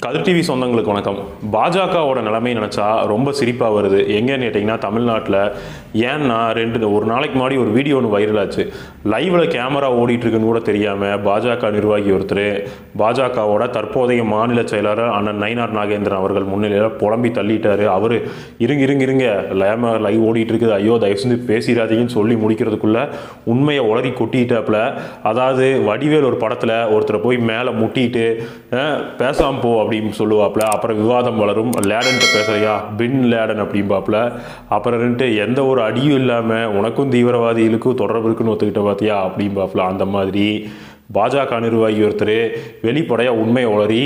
கதிர் TV சொந்தங்களுக்கு வணக்கம். பாஜகவோட நிலைமை நினச்சா ரொம்ப சிரிப்பாக வருது. எங்கேன்னு கேட்டிங்கன்னா தமிழ்நாட்டில் ஏன்னா ரெண்டு ஒரு நாளைக்கு முன்னாடி ஒரு வீடியோ ஒன்று வைரல் ஆச்சு. லைவில் கேமரா ஓடிட்டுருக்குன்னு கூட தெரியாமல் பாஜக நிர்வாகி ஒருத்தர் பாஜகவோட தற்போதைய மாநில செயலாளர் அண்ணன் நயினார் நாகேந்திரன் அவர்கள் முன்னிலையில் புலம்பி தள்ளிட்டார். அவர் இருங்க இருங்க இருங்க லேம லைவ் ஓடிட்டு இருக்குது. ஐயோ தயவு செஞ்சு பேசிடாதீங்கன்னு சொல்லி முடிக்கிறதுக்குள்ளே உண்மையை உளறி கொட்டிட்டாப்புல அதாவது வடிவேல் ஒரு படத்தில் ஒருத்தரை போய் மேலே முட்டிட்டு பேசாமல் பேசாம போ அப்படின்னு சொல்லுவாப்புல. அப்புறம் விவாதம் வளரும். லேடன்ட்ட பேசுறியா? பின் லேடன் அப்படிம்பாப்புல. அப்புறம் ரெண்டு எந்த ஒரு அடியும் இல்லாமல் உனக்கும் தீவிரவாதிகளுக்கும் தொடர்பு இருக்குன்னு ஒத்துக்கிட்ட பார்த்தியா அப்படிம்பாப்புல. அந்த மாதிரி. பாஜக நிர்வாகி ஒருத்தர் வெளிப்படையாக உண்மையை உளறி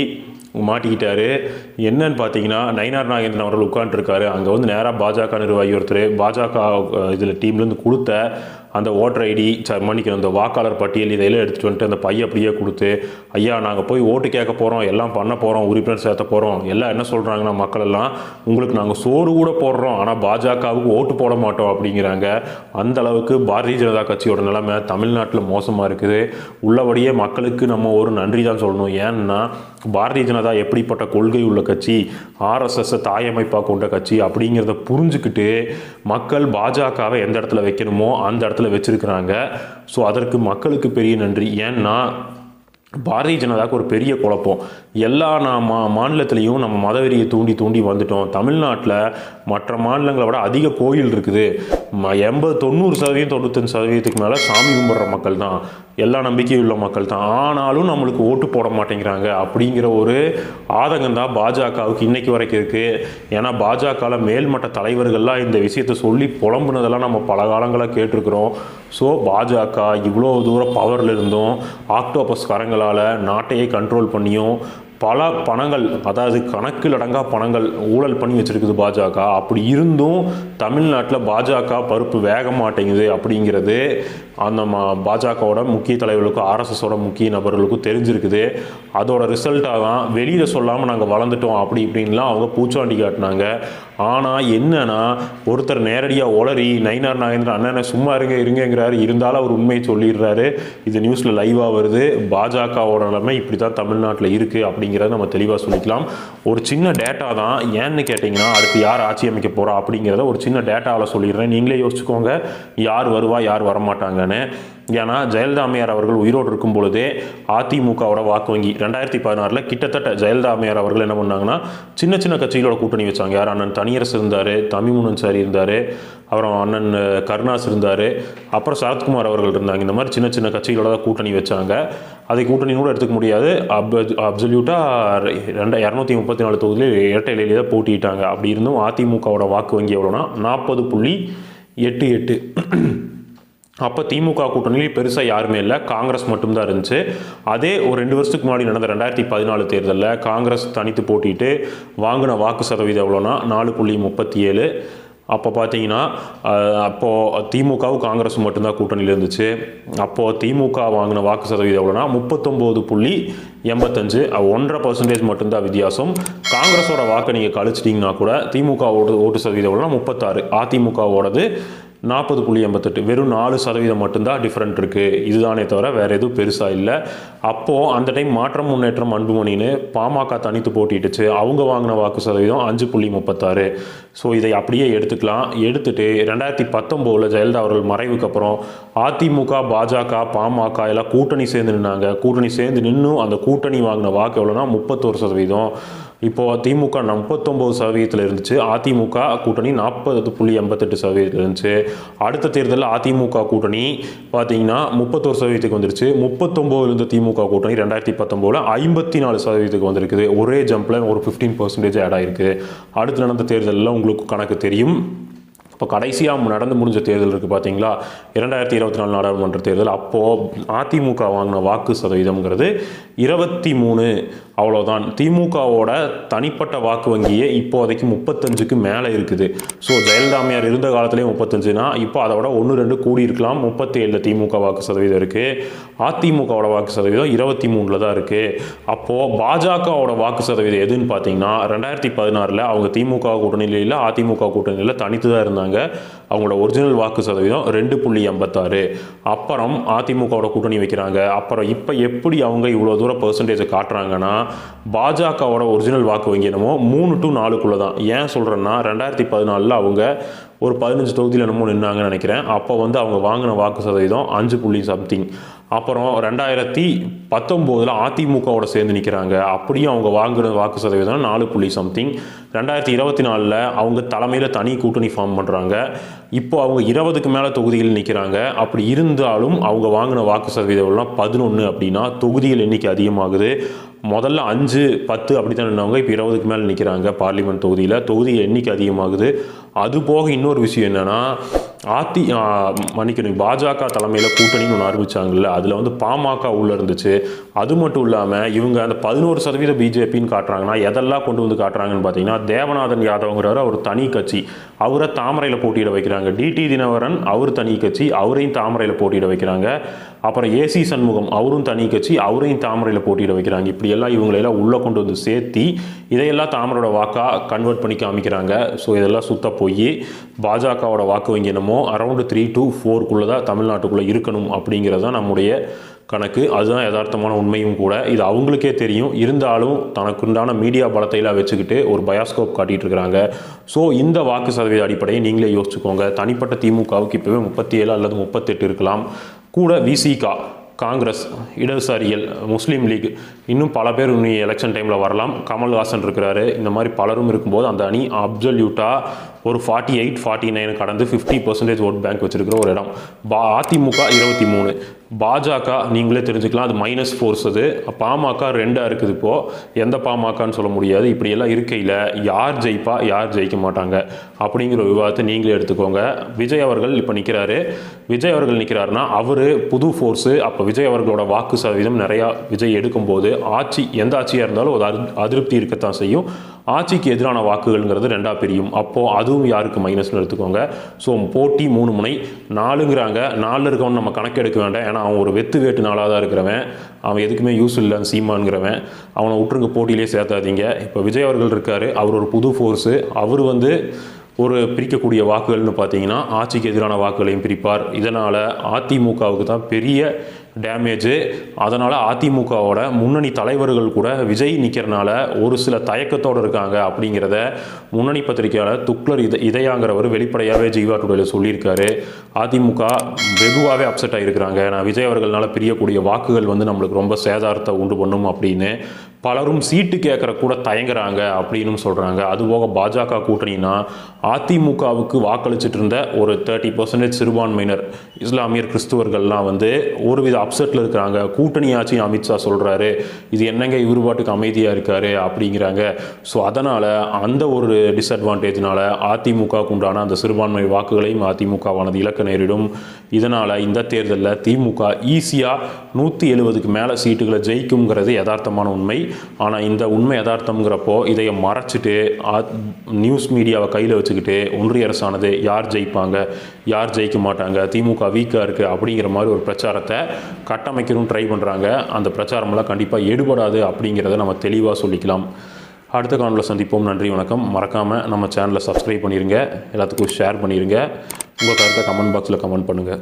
மாட்டிக்கிட்டாரு. என்னன்னு பார்த்தீங்கன்னா நயினார் நாகேந்திரன் அவர்கள் உட்காந்துருக்காரு அங்கே வந்து நேராக பாஜக நிர்வாகி ஒருத்தர். பாஜக இதில் டீம்லேருந்து கொடுத்த அந்த ஓட்டர் ஐடி மன்னிக்கணும் அந்த வாக்காளர் பட்டியல் இதையெல்லாம் எடுத்துகிட்டு வந்துட்டு அந்த பைய அப்படியே கொடுத்து ஐயா நாங்கள் போய் ஓட்டு கேட்க போகிறோம் எல்லாம் பண்ண போகிறோம் உறுப்பினர் சேர்த்த போகிறோம் எல்லாம் என்ன சொல்கிறாங்கன்னா மக்கள் எல்லாம் உங்களுக்கு நாங்கள் சோறு கூட போடுறோம் ஆனால் பாஜகவுக்கு ஓட்டு போட மாட்டோம் அப்படிங்கிறாங்க. அந்த அளவுக்கு பாரதிய ஜனதா கட்சியோட நிலைமை தமிழ்நாட்டில் மோசமாக இருக்குது. உள்ளபடியே மக்களுக்கு நம்ம ஒரு நன்றி தான் சொல்லணும். ஏன்னா பாரதிய ஜனதா எப்படிப்பட்ட கொள்கை உள்ள கட்சி ஆர்எஸ்எஸ் தாயமைப்பாக கொண்ட கட்சி அப்படிங்கிறத புரிஞ்சுக்கிட்டு மக்கள் பாஜகவை எந்த இடத்துல வைக்கணுமோ அந்த இடத்துல வச்சிருக்கிறாங்க. ஸோ அதற்கு மக்களுக்கு பெரிய நன்றி. ஏன்னா பாரதிய ஜனதாவுக்கு ஒரு பெரிய குழப்பம். எல்லா நான் மா மாநிலத்திலையும் நம்ம மதவெறியை தூண்டி தூண்டி வந்துட்டோம். தமிழ்நாட்டில் மற்ற மாநிலங்களை விட அதிக கோயில் இருக்குது. ம எண்பது தொண்ணூறு சதவீதம் தொண்ணூத்தஞ்சு சதவீதத்துக்கு மேலே சாமி கும்பிட்ற மக்கள் தான். எல்லா நம்பிக்கையும் உள்ள மக்கள் தான். ஆனாலும் நம்மளுக்கு ஓட்டு போட மாட்டேங்கிறாங்க. அப்படிங்கிற ஒரு ஆதங்கம் தான் பாஜகவுக்கு இன்னைக்கு வரைக்கும் இருக்குது ஏன்னா பாஜகவில் மேல்மட்ட தலைவர்கள்லாம் இந்த விஷயத்தை சொல்லி புலம்புனதெல்லாம் நம்ம பல காலங்களாக கேட்டிருக்கிறோம். ஸோ பாஜக இவ்வளோ தூரம் பவரில் இருந்தும் ஆக்டோபஸ் கரங்களால் நாட்டையே கண்ட்ரோல் பண்ணியும் பல பணங்கள் அதாவது கணக்கில் அடங்கா பணங்கள் ஊழல் பண்ணி வச்சுருக்குது பாஜக. அப்படி இருந்தும் தமிழ்நாட்டில் பாஜக பருப்பு வேக மாட்டேங்குது அப்படிங்கிறது அந்த மா பாஜகவோட முக்கிய தலைவர்களுக்கும் ஆர்எஸ்எஸோட முக்கிய நபர்களுக்கும் தெரிஞ்சிருக்குது. அதோட ரிசல்ட்டாக தான் வெளியில் சொல்லாமல் நாங்கள் வளர்ந்துட்டோம் அப்படி இப்படின்லாம் அவங்க பூச்சாண்டி காட்டினாங்க. ஆனால் என்னன்னா ஒருத்தர் நேரடியாக ஒளரி நயினார் நாகேந்திரன் அண்ணன் சும்மா இருங்க இருங்கங்கிறாரு. இருந்தாலும் அவர் உண்மையை சொல்லிடுறாரு. இது நியூஸில் லைவாக வருது. பாஜகவோட நிலைமை இப்படி தான் தமிழ்நாட்டில் இருக்குது அப்படிங்கிறத நம்ம தெளிவாக சொல்லிக்கலாம். ஒரு சின்ன டேட்டா தான். ஏன்னு கேட்டிங்கன்னா அடுத்து யார் ஆட்சி அமைக்க போகிறா அப்படிங்கிறத ஒரு சின்ன டேட்டாவில் சொல்லிடுறேன். நீங்களே யோசிச்சுக்கோங்க. யார் வருவா யார் வரமாட்டாங்கன்னு ஏன்னா ஜெயலலிதா அம்மையார் அவர்கள் உயிரோடு இருக்கும் பொழுதே அதிமுகவோட வாக்கு வங்கி ரெண்டாயிரத்தி பதினாறில் கிட்டத்தட்ட ஜெயலலிதா அம்மையார் அவர்கள் என்ன பண்ணாங்கன்னா சின்ன சின்ன கட்சிகளோட கூட்டணி வச்சாங்க. யார்? அண்ணன் தனியரசு இருந்தார் தமிமுனன் சாரி இருந்தார் அப்புறம் அண்ணன் கருணாஸ் இருந்தார் அப்புறம் சரத்குமார் அவர்கள் இருந்தாங்க. இந்த மாதிரி சின்ன சின்ன கட்சிகளோட தான் கூட்டணி வச்சாங்க. அதை கூட்டணி கூட எடுத்துக்க முடியாது. அப் அப்சல்யூட்டாக ரெண்டு இரநூத்தி முப்பத்தி நாலு தொகுதியில் இரட்டை இலையிலே தான் போட்டிட்டாங்க அப்படி இருந்தும் அதிமுகவோட வாக்கு வங்கி எவ்வளோனா நாற்பது புள்ளி எட்டு எட்டு. அப்போ திமுக கூட்டணியில் பெருசாக யாருமே இல்லை. காங்கிரஸ் மட்டும்தான் இருந்துச்சு. அதே ஒரு ரெண்டு வருஷத்துக்கு முன்னாடி நடந்த ரெண்டாயிரத்தி பதினாலு தேர்தலில் காங்கிரஸ் தனித்து போட்டிட்டு வாங்கின வாக்கு சதவீதம் எவ்வளோனா நாலு புள்ளி முப்பத்தி ஏழு. அப்போ பார்த்தீங்கன்னா அப்போது திமுகவும் காங்கிரஸ் மட்டும்தான் கூட்டணியில் இருந்துச்சு. அப்போது திமுக வாங்கின வாக்கு சதவீதம் எவ்வளோனா முப்பத்தொம்போது புள்ளி எண்பத்தஞ்சு. ஒன்றரை பர்சன்டேஜ் மட்டும்தான் வித்தியாசம். காங்கிரஸோட வாக்கை நீங்கள் கழிச்சிட்டிங்கன்னா கூட திமுக ஓட்டு ஓட்டு சதவீதம் எவ்வளோனா முப்பத்தாறு. அதிமுகவோடது நாற்பது புள்ளி எண்பத்தெட்டு. வெறும் நாலு சதவீதம் மட்டும்தான் டிஃப்ரெண்ட் இருக்குது இதுதானே தவிர வேறு எதுவும் பெருசாக இல்லை. அப்போது அந்த டைம் மாற்றம் முன்னேற்றம் அன்புமணின்னு பாமக தனித்து போட்டிட்டுச்சு. அவங்க வாங்கின வாக்கு சதவீதம் அஞ்சு புள்ளி முப்பத்தாறு. ஸோ இதை அப்படியே எடுத்துக்கலாம். எடுத்துட்டு ரெண்டாயிரத்தி பத்தொம்போதில் ஜெயலலிதா அவர்கள் மறைவுக்கு அப்புறம் அதிமுக பாஜக பாமக எல்லாம் கூட்டணி சேர்ந்து நின்னாங்க. கூட்டணி சேர்ந்து நின்றும் அந்த கூட்டணி வாங்கின வாக்கு எவ்வளோனா முப்பத்தோரு சதவீதம். இப்போது திமுக முப்பத்தொம்போது சதவீதத்தில் இருந்துச்சு. அதிமுக கூட்டணி நாற்பது புள்ளி எண்பத்தெட்டு சதவீதத்தில் இருந்துச்சு. அடுத்த தேர்தலில் அதிமுக கூட்டணி பார்த்தீங்கன்னா முப்பத்தோரு சதவீதத்துக்கு வந்துருச்சு. முப்பத்தொம்போதுல இருந்த திமுக கூட்டணி ரெண்டாயிரத்தி பத்தொம்போதில் ஐம்பத்தி நாலு சதவீதத்துக்கு வந்திருக்குது. ஒரே ஜம்பில் ஒரு ஃபிஃப்டீன் பர்சன்டேஜ் ஆட் ஆயிருக்கு. அடுத்து நடந்த தேர்தலில் உங்களுக்கு கணக்கு தெரியும். இப்போ கடைசியாக நடந்து முடிஞ்ச தேர்தல் இருக்குது பார்த்தீங்களா இரண்டாயிரத்தி இருபத்தி நாலு நாடாளுமன்ற தேர்தல். அப்போது அதிமுக வாங்கின வாக்கு சதவீதம்ங்கிறது இருபத்தி மூணு. அவ்வளோதான் திமுகவோட தனிப்பட்ட வாக்கு வங்கியே இப்போதைக்கு முப்பத்தஞ்சுக்கு மேலே இருக்குது. ஸோ ஜெயலலிதாமையார் இருந்த காலத்துலேயும் முப்பத்தஞ்சுனா இப்போ அதை விட ஒன்று ரெண்டு கூடி இருக்கலாம். முப்பத்தி ஏழில் திமுக வாக்கு சதவீதம் இருக்குது அதிமுகவோட வாக்கு சதவீதம் இருபத்தி மூணில் தான் இருக்குது அப்போது பாஜகவோட வாக்கு சதவீதம் எதுன்னு பார்த்தீங்கன்னா ரெண்டாயிரத்தி பதினாறில் அவங்க திமுக கூட்டணியில் இல்லை அதிமுக கூட்டணியில் தனித்து தான் இருந்தாங்க. அவங்களோட ஒரிஜினல் வாக்கு சதவீதம் ரெண்டு புள்ளி எண்பத்தாறு. அப்புறம் அதிமுகவோட கூட்டணி வைக்கிறாங்க. அப்புறம் இப்போ எப்படி அவங்க இவ்வளோ தூரம் பர்சன்டேஜை காட்டுறாங்கன்னா பாஜகவோட ஒரிஜினல் வாக்கு வங்கி என்னமோ மூணு டு நாலுக்குள்ளே தான் ஏன் சொல்கிறேன்னா ரெண்டாயிரத்தி பதினாலில் அவங்க ஒரு பதினஞ்சு தொகுதியில் என்னமோ நின்னாங்கன்னு நினைக்கிறேன். அப்போ வந்து அவங்க வாங்கின வாக்கு சதவீதம் அஞ்சு புள்ளி சம்திங் அப்புறம் ரெண்டாயிரத்தி பத்தொம்போதில் அதிமுகவோட சேர்ந்து நிற்கிறாங்க அப்படியும் அவங்க வாங்கின வாக்கு சதவீதம் நாலு புள்ளி சம்திங் ரெண்டாயிரத்தி இருபத்தி நாலில் அவங்க தலைமையில் தனி கூட்டணி ஃபார்ம் பண்ணுறாங்க இப்போ அவங்க இருபதுக்கு மேலே தொகுதிகள் நிற்கிறாங்க அப்படி இருந்தாலும் அவங்க வாங்கின வாக்கு சதவீதம்லாம் பதினொன்று அப்படின்னா தொகுதிகள் எண்ணிக்கை அதிகமாகுது. முதல்ல அஞ்சு பத்து அப்படி தான் நின்றவங்க இப்போ இருபதுக்கு மேலே நிற்கிறாங்க பார்லிமெண்ட் தொகுதியில். தொகுதி எண்ணிக்கை அதிகமாகுது. அது போக இன்னொரு விஷயம் என்னென்னா அதி மன்னிக்கணும் பாஜக தலைமையில் கூட்டணின்னு ஒன்று ஆரம்பித்தாங்கல்ல அதில் வந்து பாமக உள்ளே இருந்துச்சு. அது மட்டும் இல்லாமல் இவங்க அந்த பதினோரு சதவீத பிஜேபின்னு காட்டுறாங்கன்னா எதெல்லாம் கொண்டு வந்து காட்டுறாங்கன்னு பார்த்தீங்கன்னா தேவநாதன் யாதவ்ங்கிறவர் அவர் தனி கட்சி. அவரை தாமரையில் போட்டியிட வைக்கிறாங்க. டிடி தினவரன் அவர் தனி கட்சி. அவரையும் தாமரையில் போட்டியிட வைக்கிறாங்க. அப்புறம் ஏசி சண்முகம் அவரும் தனி கட்சி அவரையும் தாமரையில் போட்டியிட வைக்கிறாங்க. இப்படியெல்லாம் இவங்களையெல்லாம் உள்ளே கொண்டு வந்து சேர்த்தி இதையெல்லாம் தாமரோட வாக்காக கன்வெர்ட் பண்ணி காமிக்கிறாங்க. ஸோ இதெல்லாம் சுத்த போய் பாஜகவோட வாக்கு வங்கி என்னமோ அரௌண்டு த்ரீ டு ஃபோர்க்குள்ளே தான் தமிழ்நாட்டுக்குள்ளே இருக்கணும் அப்படிங்கிறது தான் நம்முடைய கணக்கு. அதுதான் யதார்த்தமான உண்மையும் கூட. இது அவங்களுக்கே தெரியும். இருந்தாலும் தனக்குண்டான மீடியா பலத்தையெல்லாம் வச்சுக்கிட்டு ஒரு பயாஸ்கோப் காட்டிகிட்டு இருக்கிறாங்க. ஸோ இந்த வாக்கு சதவீத அடிப்படையை நீங்களே யோசிச்சுக்கோங்க. தனிப்பட்ட திமுகவுக்கு இப்போவே முப்பத்தி ஏழு அல்லது முப்பத்தெட்டு இருக்கலாம். கூட விசிகா காங்கிரஸ் இடதுசாரிகள் முஸ்லீம் லீக் இன்னும் பல பேர் இன்னும் எலெக்ஷன் டைமில் வரலாம். கமல்ஹாசன் இருக்கிறாரு. இந்த மாதிரி பலரும் இருக்கும்போது அந்த அணி அப்சல்யூட்டாக ஒரு ஃபார்ட்டி எயிட் ஃபார்ட்டி நைன் கடந்து ஃபிஃப்டி பர்சன்டேஜ் ஓட் பேங்க் வச்சிருக்கிற ஒரு இடம். பா அதிமுக இருபத்தி மூணு. பாஜக நீங்களே தெரிஞ்சுக்கலாம் அது மைனஸ் ஃபோர்ஸ் அது. பாமக ரெண்டாக இருக்குது இப்போது எந்த பாமகன்னு சொல்ல முடியாது. இப்படியெல்லாம் இருக்கையில் யார் ஜெயிப்பா யார் ஜெயிக்க மாட்டாங்க? அப்படிங்கிற விவாதத்தை நீங்களே எடுத்துக்கோங்க. விஜய் அவர்கள் இப்போ நிற்கிறாரு விஜய் அவர்கள் நிற்கிறாருன்னா அவர் புது ஃபோர்ஸு அப்போ விஜய் அவர்களோட வாக்கு சதவீதம் நிறையா விஜய் எடுக்கும்போது ஆட்சி எந்த ஆட்சியாக இருந்தாலும் ஒரு அதிருப்தி இருக்கத்தான் செய்யும். ஆட்சிக்கு எதிரான வாக்குகள்ங்கிறது ரெண்டாக பிரியும். அப்போது அதுவும் யாருக்கு மைனஸ்னு எடுத்துக்கோங்க. ஸோ போட்டி மூணு முனை நாலுங்கிறாங்க. நாலில் இருக்கவன் நம்ம கணக்கெடுக்க வேண்டாம். ஏன்னா அவன் ஒரு வெத்து வேட்டு நாளாக தான் இருக்கிறவன். அவன் எதுக்குமே யூஸ் இல்லைன்னு சீமானுங்கிறவன். அவனை விட்டுருங்க போட்டியிலே சேர்த்தாதீங்க. இப்போ விஜய் அவர்கள் இருக்கார். அவர் ஒரு புது ஃபோர்ஸு அவர் வந்து ஒரு பிரிக்கக்கூடிய வாக்குகள்னு பார்த்தீங்கன்னா ஆட்சிக்கு எதிரான வாக்குகளையும் பிரிப்பார். இதனால் அதிமுகவுக்கு தான் பெரிய டேமேஜு. அதனால் அதிமுகவோட முன்னணி தலைவர்கள் கூட விஜய் நிற்கிறனால ஒரு சில தயக்கத்தோடு இருக்காங்க அப்படிங்கிறத முன்னணி பத்திரிகையாளர் துக்ளர் இத இதயாங்கிறவர் வெளிப்படையாகவே ஜீவா டுடேல சொல்லியிருக்காரு. அதிமுக வெகுவாகவே அப்செட் ஆகிருக்கிறாங்க நான் விஜய் அவர்களால் பிரியக்கூடிய வாக்குகள் வந்து நம்மளுக்கு ரொம்ப சேதாரத்தை உண்டு பண்ணும் அப்படின்னு பலரும் சீட்டு கேட்குற கூட தயங்குறாங்க அப்படின்னு சொல்கிறாங்க அதுபோக பாஜக கூட்டணினா அதிமுகவுக்கு வாக்களிச்சிட்டு இருந்த ஒரு தேர்ட்டி பர்சன்டேஜ் சிறுபான்மையினர் இஸ்லாமியர் கிறிஸ்துவர்கள்லாம் வந்து ஒரு வித அப்செட்டில் இருக்கிறாங்க. கூட்டணி ஆட்சி அமித்ஷா சொல்கிறாரு இது என்னங்க இவர் பாட்டுக்கு அமைதியாக இருக்காரு அப்படிங்கிறாங்க. ஸோ அதனால் அந்த ஒரு டிஸ்அட்வான்டேஜ்னால் அதிமுகவுக்கு உண்டான அந்த சிறுபான்மை வாக்குகளையும் அதிமுகவானது இலக்க நேரிடும். இதனால் இந்த தேர்தலில் திமுக ஈஸியாக நூற்றி எழுபதுக்கு மேலே சீட்டுகளை ஜெயிக்குங்கிறது யதார்த்தமான உண்மை. ஆனால் இந்த உண்மை யதார்த்தம்ங்கிறப்போ இதை மறைச்சிட்டு நியூஸ் மீடியாவை கையில் வச்சுக்கிட்டு ஒன்றிய அரசானது யார் ஜெயிப்பாங்க யார் ஜெயிக்க மாட்டாங்க திமுக வீக்காக இருக்குது அப்படிங்கிற மாதிரி ஒரு பிரச்சாரத்தை கட்டமைக்கணும்னு ட்ரை பண்ணுறாங்க அந்த பிரச்சாரமெல்லாம் கண்டிப்பாக எடுபடாது அப்படிங்கிறத நம்ம தெளிவாக சொல்லிக்கலாம். அடுத்த காணொலியில் சந்திப்போம். நன்றி வணக்கம். மறக்காமல் நம்ம சேனலை சப்ஸ்கிரைப் பண்ணிடுங்க எல்லாத்துக்கும் ஷேர் பண்ணிடுங்க உங்கள் கருத்தை கமெண்ட் பாக்ஸில் கமெண்ட் பண்ணுங்கள்